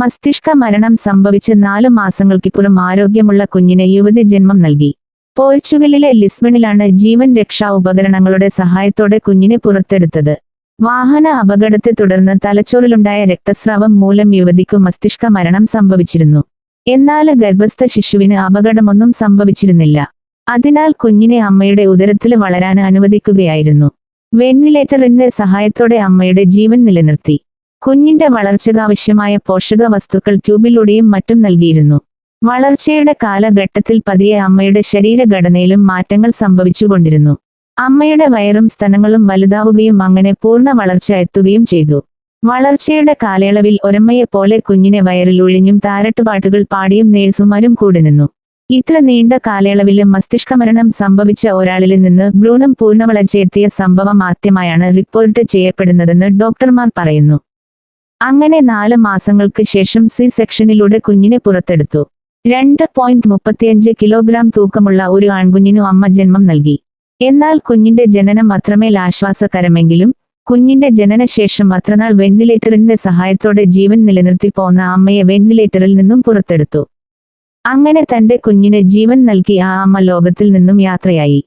മസ്തിഷ്ക മരണം സംഭവിച്ച് നാലു മാസങ്ങൾക്കിപ്പുറം ആരോഗ്യമുള്ള കുഞ്ഞിന് യുവതി ജന്മം നൽകി. പോർച്ചുഗലിലെ ലിസ്ബണിലാണ് ജീവൻ രക്ഷാ ഉപകരണങ്ങളുടെ സഹായത്തോടെ കുഞ്ഞിനെ പുറത്തെടുത്തത്. വാഹന അപകടത്തെ തുടർന്ന് തലച്ചോറിലുണ്ടായ രക്തസ്രാവം മൂലം യുവതിക്കു മസ്തിഷ്ക മരണം സംഭവിച്ചിരുന്നു. എന്നാൽ ഗർഭസ്ഥ ശിശുവിന് അപകടമൊന്നും സംഭവിച്ചിരുന്നില്ല. അതിനാൽ കുഞ്ഞിനെ അമ്മയുടെ ഉദരത്തിൽ വളരാൻ അനുവദിക്കുകയായിരുന്നു. വെന്റിലേറ്ററിന്റെ സഹായത്തോടെ അമ്മയുടെ ജീവൻ നിലനിർത്തി. കുഞ്ഞിന്റെ വളർച്ചയ്ക്കാവശ്യമായ പോഷക വസ്തുക്കൾ ട്യൂബിലൂടെയും മറ്റും നൽകിയിരുന്നു. വളർച്ചയുടെ കാലഘട്ടത്തിൽ പതിയെ അമ്മയുടെ ശരീരഘടനയിലും മാറ്റങ്ങൾ സംഭവിച്ചുകൊണ്ടിരുന്നു. അമ്മയുടെ വയറും സ്തനങ്ങളും വലുതാവുകയും അങ്ങനെ പൂർണ വളർച്ച എത്തുകയും ചെയ്തു. വളർച്ചയുടെ കാലയളവിൽ ഒരമ്മയെ പോലെ കുഞ്ഞിനെ വയറിൽ ഒഴിഞ്ഞും താരട്ടുപാട്ടുകൾ പാടിയും നേഴ്സുമാരും കൂടെ നിന്നു. ഇത്ര നീണ്ട കാലയളവിലും മസ്തിഷ്കമരണം സംഭവിച്ച ഒരാളിൽ നിന്ന് ഭ്രൂണം പൂർണവളർച്ചയെത്തിയ സംഭവം ആദ്യമായാണ് റിപ്പോർട്ട് ചെയ്യപ്പെടുന്നതെന്ന് ഡോക്ടർമാർ പറയുന്നു. അങ്ങനെ നാല് മാസങ്ങൾക്ക് ശേഷം സി സെക്ഷനിലൂടെ കുഞ്ഞിനെ പുറത്തെടുത്തു. രണ്ട് പോയിന്റ് മുപ്പത്തിയഞ്ച് കിലോഗ്രാം തൂക്കമുള്ള ഒരു ആൺകുഞ്ഞിനു അമ്മ ജന്മം നൽകി. എന്നാൽ കുഞ്ഞിന്റെ ജനനം അത്രമേൽ ആശ്വാസകരമെങ്കിലും കുഞ്ഞിന്റെ ജനനശേഷം അത്രനാൾ വെന്റിലേറ്ററിന്റെ സഹായത്തോടെ ജീവൻ നിലനിർത്തി പോന്ന അമ്മയെ വെന്റിലേറ്ററിൽ നിന്നും പുറത്തെടുത്തു. അങ്ങനെ തന്റെ കുഞ്ഞിന് ജീവൻ നൽകി ആ അമ്മ ലോകത്തിൽ നിന്നും യാത്രയായി.